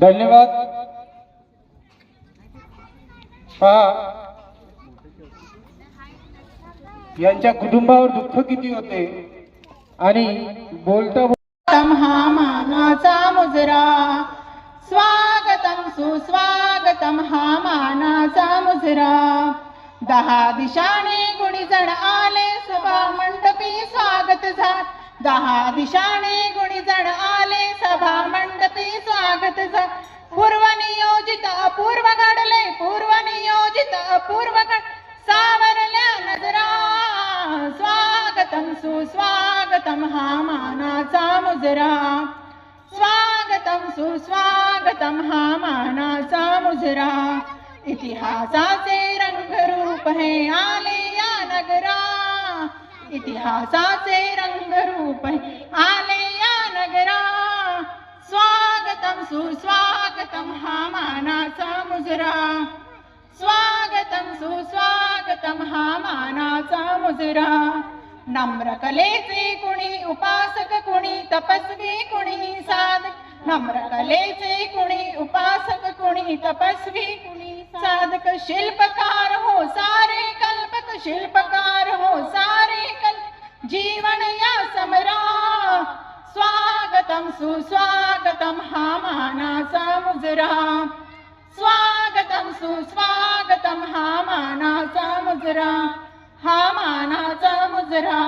धन्यवाद. पहा यांच्या कुटुंबावर दुःख किती होते? आणि बोलता बोलतम हा मानाचा मुजरा. स्वागतम सुस्वागतम हा मानाचा मुजरा. दहा दिशाने कुणी जण आ दहा दिशाने गुणी जण आले. सभा मंडपी स्वागत पूर्व नियोजित अपूर्व घडले. पूर्व नियोजित अपूर्व घड. सावरल्या नजरा. स्वागतम सुस्वागतम हा मानाचा मुजरा. स्वागतम सुस्वागतम हा मानाचा मुजरा. इतिहासाचे रंगरूप हे आले. इतिहासाचे रंगरूप आले या नगरा। स्वागतम सुस्वागतम हा मानाचा मुजरा। स्वागतम सुस्वागतम हा मानाचा मुजरा। नम्र कलेचे कुणी उपासक कुणी तपस्वी कुणी साध। नम्र कलेचे कुणी उपासक कुणी तपस्वी कुणी साधक शिल्पकार हो सारे कल्पक शिल्पकार जीवन या समरा। स्वागतम सुस्वागतम हा मानाचा मुजरा। स्वागतम सुस्वागतम हा मानाचा मुजरा। हा मानाचा मुजरा। हा मानाचा मुजरा